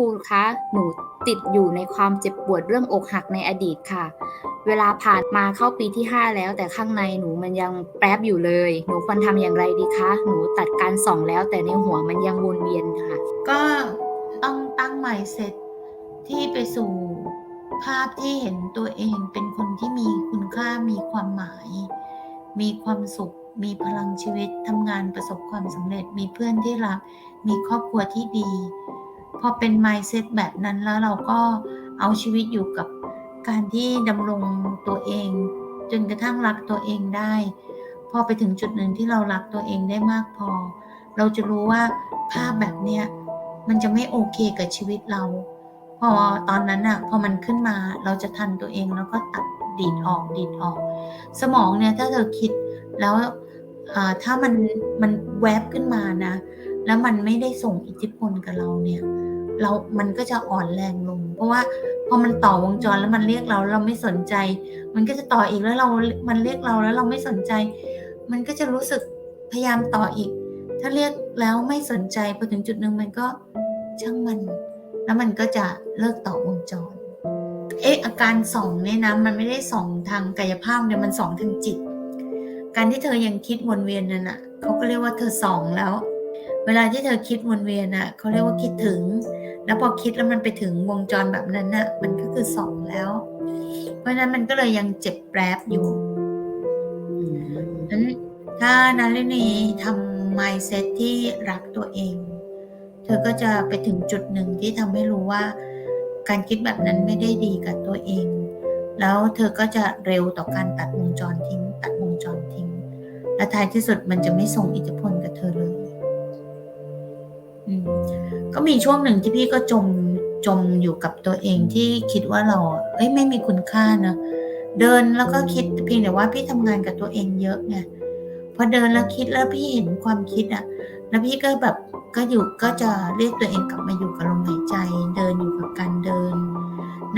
ครูคะ หนูติดอยู่ในความเจ็บปวดเรื่องอกหักในอดีตค่ะ เวลาผ่านมาเข้าปีที่ 5 แล้ว แต่ข้างในหนูมันยังแป๊บอยู่เลย หนูควรทำอย่างไรดีคะ หนูตัดการส่องแล้วแต่ในหัวมันยังวนเวียนค่ะ ก็ต้องตั้ง mindset ที่ไปสู่ภาพที่เห็นตัวเองเป็นคนที่มีคุณค่ามีความหมาย มีความสุข มีพลังชีวิตทำงานประสบความสำเร็จมีเพื่อนที่รัก มีครอบครัวที่ดี พอเป็น mindset แบบนั้นแล้วเราก็เอาชีวิตอยู่กับการที่ดำรงตัวเอง จนกระทั่งรักตัวเองได้ พอไปถึงจุดหนึ่งที่เรารักตัวเองได้มากพอ เราจะรู้ว่าภาพแบบเนี้ยมันจะไม่โอเคกับชีวิตเรา พอตอนนั้นอะพอมันขึ้นมาเราจะทันตัวเองแล้วก็ตัดดีดออกดีดออก สมองเนี่ยถ้าเธอคิดแล้วอ่าถ้ามันมันแวบขึ้นมานะ แล้วมันไม่ได้ส่งอิทธิพลกับเราเนี่ย เรา มันก็จะอ่อนแรงลง เพราะว่าพอมันต่อวงจรแล้วมันเรียกเราเราไม่สนใจ มันก็จะต่ออีกแล้วเรา มันเรียกเราแล้วเราไม่สนใจ มันก็จะรู้สึกพยายามต่ออีก ถ้าเรียกแล้วไม่สนใจพอถึงจุดหนึ่งมันก็ช่างมัน แล้วมันก็จะเลิกต่อวงจร เอ๊ะอาการส่องเนี่ยนะมันไม่ได้ส่องทางกายภาพเนี่ยมันส่องทางจิต การที่เธอยังคิดวนเวียนนั่นน่ะเขาก็เรียกว่าเธอส่องแล้ว เวลาที่เธอคิดวนเวียนน่ะเขาเรียกว่าคิดถึง แล้วพอคิดแล้วมันไปถึงวงจรแบบนั้นน่ะ มันก็คือส่องแล้ว เพราะฉะนั้นมันก็เลยยังเจ็บแปรบอยู่นั้นถ้านารินีทำ mindset ที่รักตัวเอง เธอก็จะไปถึงจุดหนึ่งที่ทำให้รู้ว่า การคิดแบบนั้นไม่ได้ดีกับตัวเอง แล้วเธอก็จะเร็วต่อการตัดวงจรทิ้ง ตัดวงจรทิ้ง และท้ายที่สุดมันจะไม่ส่งอิทธิพลกับเธอเลยอื ก็มีช่วงหนึ่งที่พี่ก็จมจมอยู่กับตัวเองที่คิดว่าเรา เอ้ยไม่มีคุณค่านะเดินแล้วก็คิดเพียงแต่ว่าพี่ทำงานกับตัวเองเยอะไงพอเดินแล้วคิดแล้วพี่เห็นความคิดอะแล้วพี่ก็แบบก็อยู่ก็จะเรียกตัวเองกลับมาอยู่กับลมหายใจ เดินอยู่กับการเดิน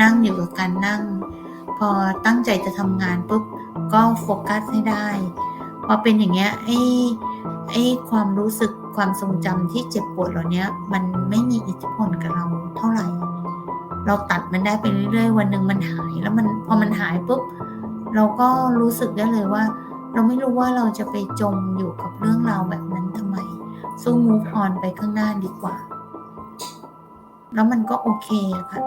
นั่งอยู่กับการนั่ง พอตั้งใจจะทำงานปุ๊บก็โฟกัสให้ได้ พอเป็นอย่างเงี้ยไอ้ ไอ้ความรู้สึกความทรงจำที่เจ็บปวดเหล่านี้มันไม่มีอิทธิพลกับเราเท่าไหร่ เราตัดมันได้ไปเรื่อยๆ วันหนึ่งมันหายแล้วมันพอมันหายปุ๊บเราก็รู้สึกได้เลยว่า เราไม่รู้ว่าเราจะไปจมอยู่กับเรื่องราวแบบนั้นทำไม สู้มูฟออนไปข้างหน้าดีกว่า แล้วมันก็โอเคอะค่ะ